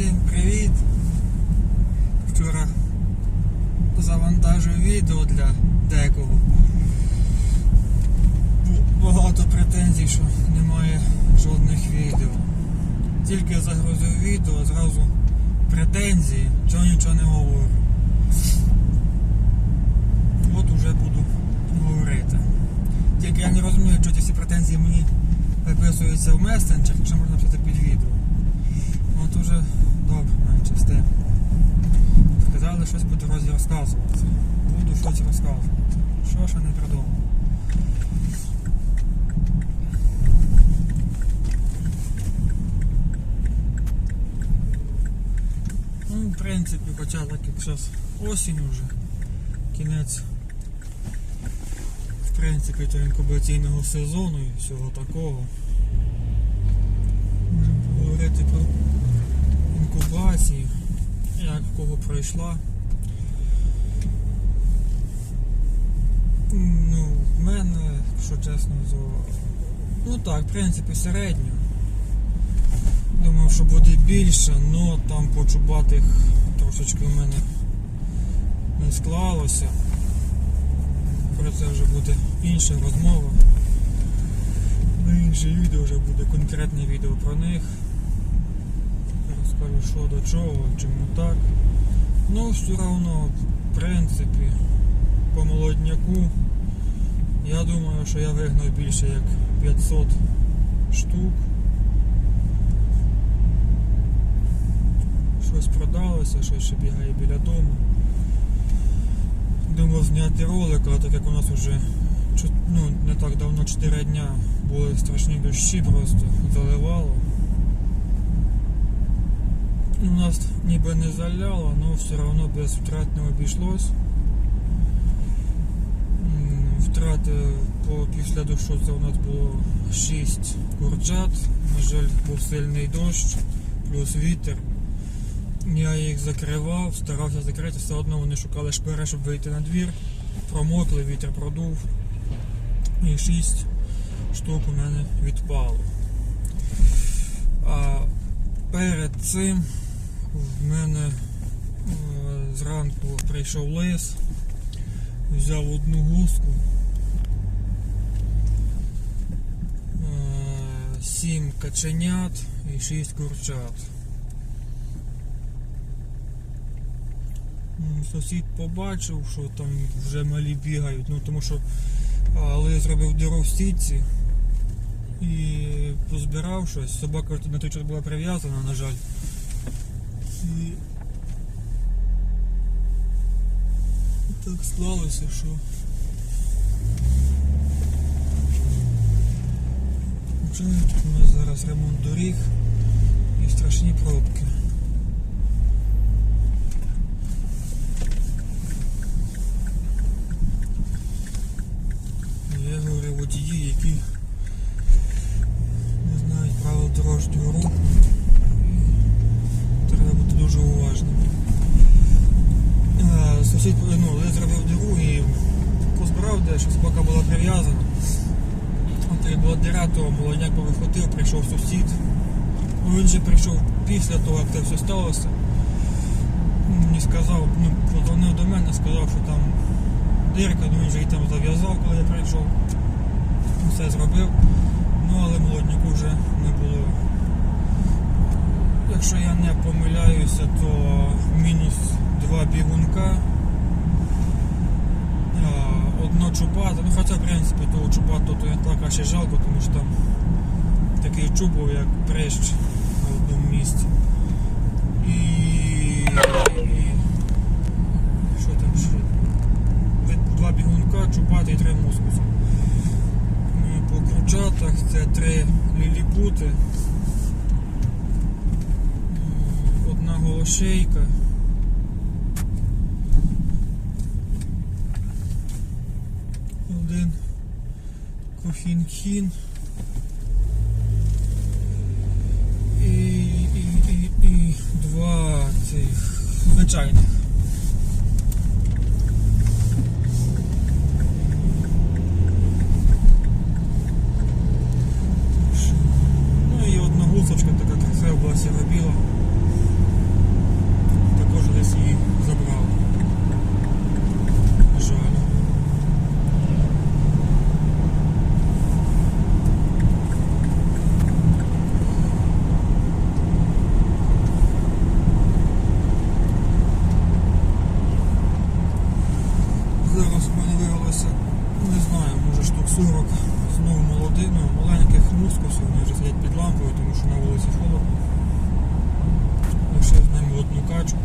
Всім привіт! Вчора завантажив відео для декого. Багато претензій, що немає жодних відео. Тільки я загрузив відео, зразу претензії, чого нічого не говорю. От уже буду говорити. Тільки я не розумію, чого ці всі претензії мені виписуються в месенджер, якщо можна писати під відео. От уже добре, менше з. Сказали щось по дорозі розказувати. Буду щось розказувати. Що ще не придумав. Ну, в принципі, хоча так як зараз осінь уже, кінець в принципі то інкубаційного сезону і всього такого. Можемо поговорити про інкубацію, як в кого пройшла. Ну, в мене, якщо чесно, то... Ну так, в принципі, середньо. Думав, що буде більше, але там по чубатих трошечки в мене не склалося. Про це вже буде інша розмова. На інше відео вже буде конкретне відео про них. Розкажу що до чого, чому так. Ну, все одно, в принципі, по молодняку я думаю, що я вигнав більше як 500 штук. Щось продалося, щось ще бігає біля дому. Думав зняти ролик, але так як у нас вже ну, не так давно 4 дня були страшні дощі просто, заливало. У нас ніби не заляло, але все одно без втрат не обійшлось. Втрати по після дощу у нас було 6 курчат. На жаль, був сильний дощ, плюс вітер. Я їх закривав, старався закрити, все одно вони шукали шпири, щоб вийти на двір. Промокли, вітер продув. І 6 штук у мене відпало. А перед цим в мене е, зранку прийшов лис, взяв одну гуску, е, сім каченят і шість курчат. Сусід побачив, що там вже малі бігають, ну тому що але зробив діру в сітці і позбирав щось. Собака на той час була прив'язана, на жаль. І так склалося, що Тут у нас зараз ремонт доріг і страшні пробки. От як була діра, то молодняк повиходив, прийшов сусід. Ну, він же прийшов після того, як це все сталося. Мені сказав, ну, подзвонив до мене, сказав, що там дирка, ну він вже її там зав'язав, коли я прийшов. Все зробив. Ну але молодняку вже не було. Якщо я не помиляюся, то мінус два бігунка. А, Одно чубата, ну хоча в принципі того чубату то я так ще жалко, тому що там такий чуб як прищ на одному місці. І, і що там ще? Два бігунка, чубати і три мускуси. Ну, По кручатах це три ліліпути. Одна голошейка. Один кофінхін. І, 40 знову молодиною, маленьких хрустко сьогодні вже сидять під лампою, тому що на вулиці холодно. Лише з ними одну качку.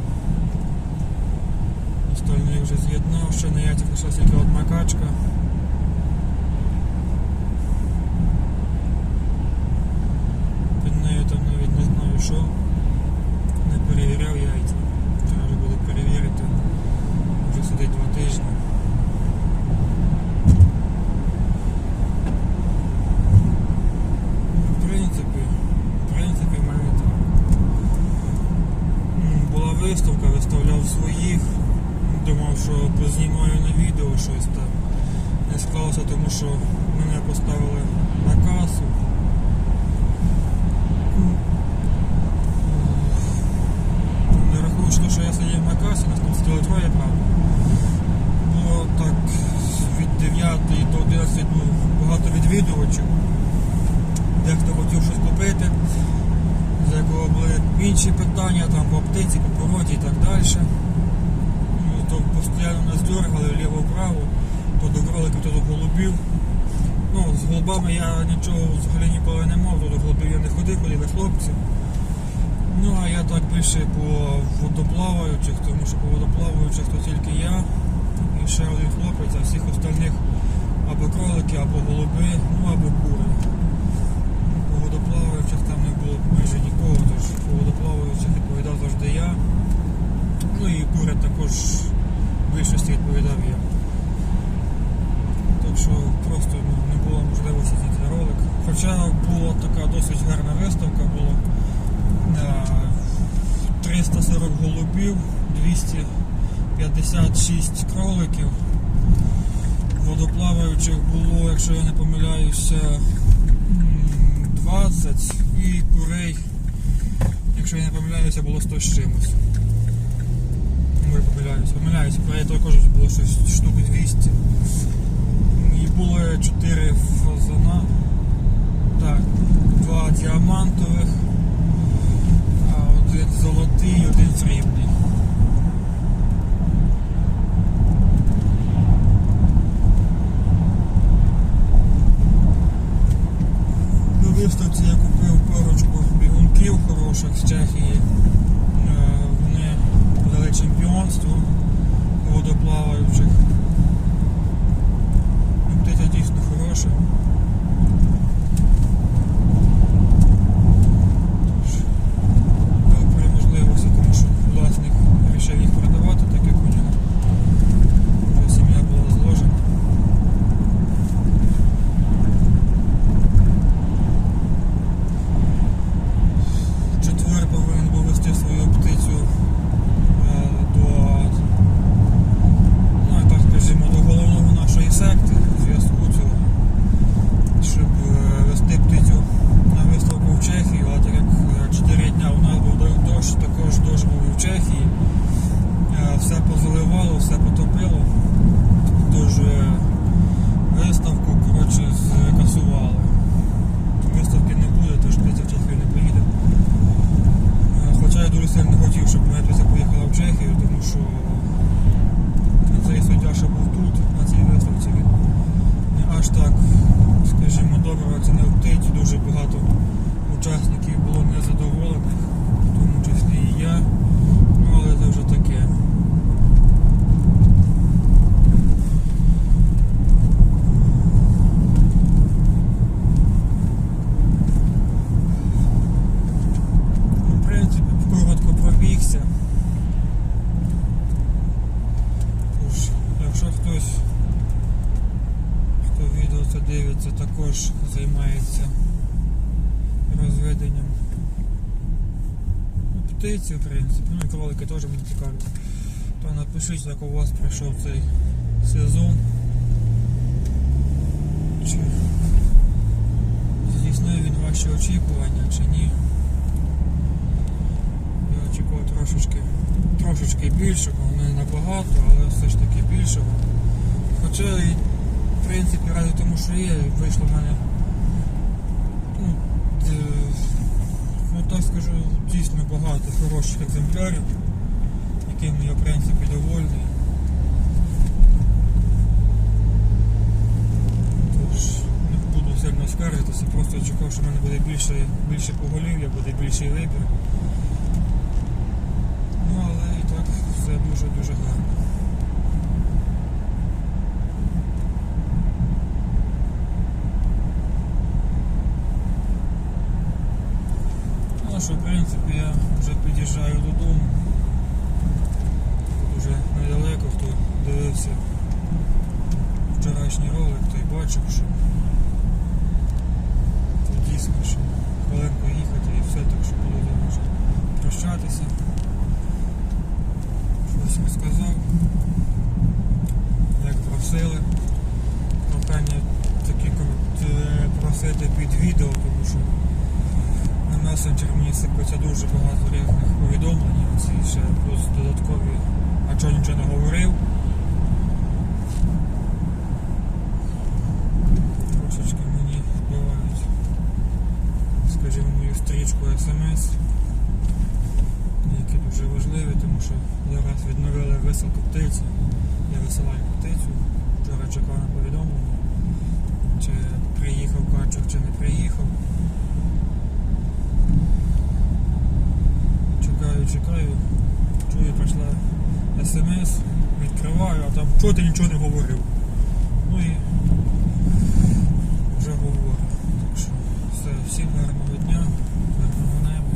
Остальне вже з'єднав, ще на яйцях лишилася одна качка. Не тому що мене поставили на касу. Не рахуючи, що я сидів на касі, нас там сиділо троє, правда. Було так від 9 до 11 ну, багато відвідувачів. Дехто хотів щось купити, за якого були інші питання, там по аптеці, по породі і так далі. Ну, то постійно нас дергали вліво-вправо, то до кроликів, то до голубів. Ну, з голубами я нічого взагалі ніколи не мав, то до голубів я не ходив, ходили хлопці. Ну, а я так більше по водоплаваючих, тому що по водоплаваючих то тільки я і ще один хлопець, а всіх остальних або кролики, або голуби, ну або кури. По водоплаваючих там не було майже нікого, тож по водоплаваючих відповідав завжди я. Ну і кури також в більшості відповідав я. Так що просто ну, не було можливості зняти ролик. Хоча була така досить гарна виставка, було е, 340 голубів, 256 кроликів. Водоплаваючих було, якщо я не помиляюся, 20 і курей, якщо я не помиляюся, було 100 з чимось. Може помиляюсь, помиляюсь, курей також було щось штук 200. І було 4 фазана. Так, два діамантових, один золотий, один срібний. На виставці я купив парочку бігунків хороших з Чехії. Е, Вони дали чемпіонство водоплаваючих. Ну, Птиця дійсно хороша. Тож, ну, при можливості, тому що власник вирішив їх продавати, так як у нього вже сім'я була зложена. В Четвер повинен був вести свою птицю е, до, ну, так скажімо, до головного нашої секти в зв'язку цього, щоб е, вести птицю на виставку в Чехію, а так як 4 дня у нас був до- дощ, також дощ був і в Чехії, Е, все позаливало, все потопило, тож е, виставку коротше, скасували. Виставки не буде, тож птиця в Чехію не поїде. Е, Хоча я дуже сильно хотів, щоб моя птиця поїхала в Чехію, тому що цей суддя, що був тут, на цій виставці, він не аж так, скажімо, добре оцінив птицю. Дуже багато учасників було незадоволених, в тому числі і я. Ну, але це вже таке. Ну, В принципі, коротко пробігся. Тож, якщо хтось, хто відео це дивиться, також займається розведенням ну, птиці, в принципі, ну і кролики теж мені цікаві, то напишіть, як у вас пройшов цей сезон. Чи здійснив він ваші очікування, чи ні. Я очікував трошечки, трошечки більшого, не набагато, але все ж таки більшого. Хоча і в принципі ради тому, що є, вийшло в мене ну, ну так скажу, дійсно багато хороших екземплярів, якими я в принципі довольний. Тож не буду сильно скаржитися, просто чекав, що в мене буде більше, більше поголів'я, буде більший вибір. Ну але і так все дуже-дуже гарно. Ну що, в принципі, я вже під'їжджаю додому. Тут уже недалеко, хто дивився вчорашній ролик, той бачив, що тут дійсно, що хвилинку їхати і все, так що вже вже прощатися. Щось розказав, як просили. Прохання такі е, просити під відео, тому що месенджер мені сипеться дуже багато різних повідомлень, ці ще плюс додаткові, а чого нічого не говорив. Трошечки мені вбивають, скажімо, мою стрічку смс, які дуже важливі, тому що зараз відновили висилку птиці. Я висилаю птицю. Вчора чекав на повідомлення, чи приїхав качок, чи не приїхав. чекаю. Чую, прийшла смс, відкриваю, а там чого ти нічого не говорив. Ну і вже говорю. Так що все, всім гарного дня, гарного неба.